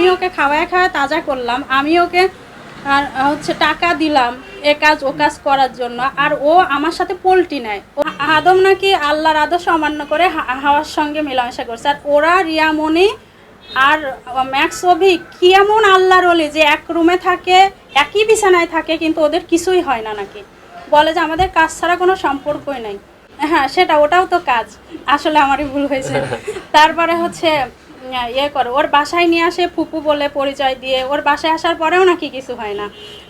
আমি ওকে খাওয়ায় খাওয়ায় তাজা করলাম। আমি ওকে আর হচ্ছে টাকা দিলাম এ কাজ ও কাজ করার জন্য। আর ও আমার সাথে পোল্টি নেয়। ও আদম নাকি আল্লাহর আদর্শ অমান্য করে হাওয়ার সঙ্গে মেলামেশা করছে। আর ওরা রিয়ামণি আর ম্যাক্স অভি কি এমন আল্লাহর অলি যে এক রুমে থাকে একই বিছানায় থাকে কিন্তু ওদের কিছুই হয় না নাকি? বলে যে আমাদের কাজ ছাড়া কোনো সম্পর্কই নাই। হ্যাঁ সেটা ওটাও তো কাজ। আসলে আমারই ভুল হয়েছে। তারপরে হচ্ছে ইয়ে করে। ওর বাসায় নিয়ে আসে ফুপু বলে পরিচয় দিয়ে। ওর বাসায় আসার পরেও নাকি কিছু হয় না।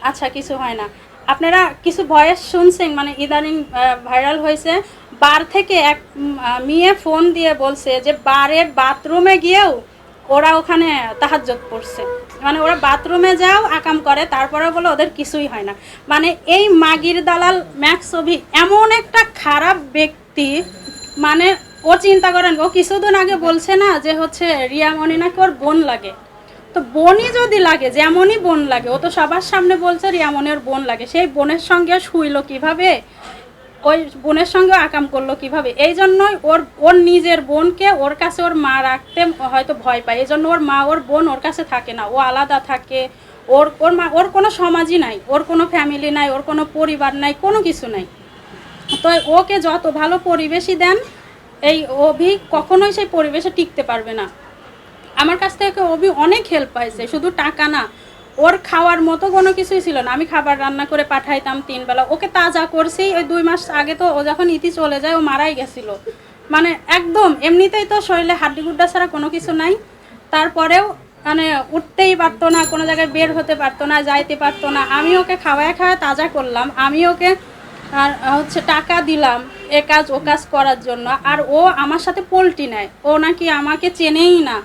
আচ্ছা কিছু হয় না। আপনারা কিছু ভয়েস শুনছেন? মানে ইদানিং ভাইরাল হয়েছে। বার থেকে এক মেয়ে ফোন দিয়ে বলছে যে, বারের বাথরুমে গিয়েও ওরা ওখানে তাহাজ্জত পড়ছে। মানে ওরা বাথরুমে যাও, আকাম করে, তারপরে বলে ওদের কিছুই হয় না। মানে এই মাগির দালাল ম্যাক্সবি এমন একটা খারাপ ব্যক্তি মানে ও চিন্তা করেন, ও কিছুদিন আগে বলছে না যে হচ্ছে রিয়ামণি নাকি ওর বোন লাগে। তো বোনই যদি লাগে, যেমনই বোন লাগে, ও তো সবার সামনে বলছে রিয়ামণি ওর বোন লাগে। সেই বোনের সঙ্গে শুইলো কীভাবে? ওই বোনের সঙ্গে আকাম করল কীভাবে? এই জন্যই ওর ওর নিজের বোনকে ওর কাছে ওর মা রাখতে হয়তো ভয় পায়। এই জন্য ওর মা, ওর বোন ওর কাছে থাকে না। ও আলাদা থাকে। ওর ওর মা, ওর কোনো সমাজই নাই। ওর কোনো ফ্যামিলি নাই, ওর কোনো পরিবার নাই, কোনো কিছু নাই। তো ওকে যত ভালো পরিবেশই দেন এই অভি কখনোই সেই পরিবেশে টিকতে পারবে না। আমার কাছ থেকে অভি অনেক হেল্প পাইছে, শুধু টাকা না। ওর খাওয়ার মতো কোনো কিছুই ছিল না। আমি খাবার রান্না করে পাঠাইতাম তিনবেলা। ওকে তাজা করছি, ওই দুই মাস আগে তো ও যখন ইতি চলে যায়, ও মারাই গেছিল। মানে একদম এমনিতেই তো শরীরে হাড্ডি গুড্ডা ছাড়া কোনো কিছু নাই। তারপরেও মানে উঠতেই পারতো না, কোনো জায়গায় বের হতে পারতো না, যাইতে পারতো না। আমি ওকে খাওয়ায় খাওয়ায় তাজা করলাম। আমি ওকে আর, হচ্ছে টাকা দিলাম। এ কাজ, ও কাজ করার জন্য। আর ও আমার সাথে পোল্টি নেয়। ও নাকি আমাকে চেনেই না।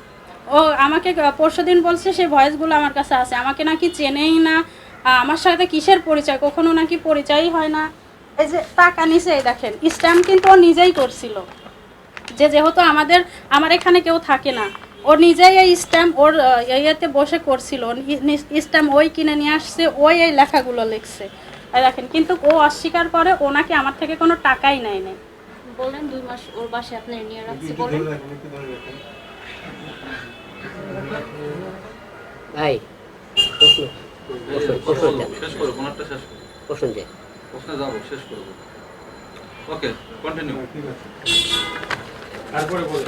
ও আমাকে পরশু দিন বলছে সেই ভয়েসগুলো আমার কাছে আছে। আমাকে নাকি চেনেই না। আমার সাথে কিসের পরিচয়? কখনো নাকি পরিচয়ই হয় না। এই যে টাকা নিচে এই দেখেন, স্ট্যাম্প কিন্তু ও নিজেই করছিল। যে যেহেতু আমাদের, আমার এখানে কেউ থাকে না। ও নিজেই এই স্ট্যাম্প ওর ইয়েতে বসে করছিল। স্ট্যাম্প ওই কিনে নিয়ে আসছে, ওই এই লেখাগুলো লিখছে। দেখেন কিন্তু ও অস্বীকার করে ওনাকে আমার থেকে কোনো টাকাই নেয় নাই। বললেন দুই মাস ওর বাসায় আপনার নিয়ে রাখছি বলেন। ভাই প্রশ্ন প্রশ্ন প্রশ্ন শেষ করো কোনটা শেষ করো প্রশ্ন দেন। প্রশ্নে যাব শেষ করব। ওকে কন্টিনিউ ঠিক আছে। তারপরে বলে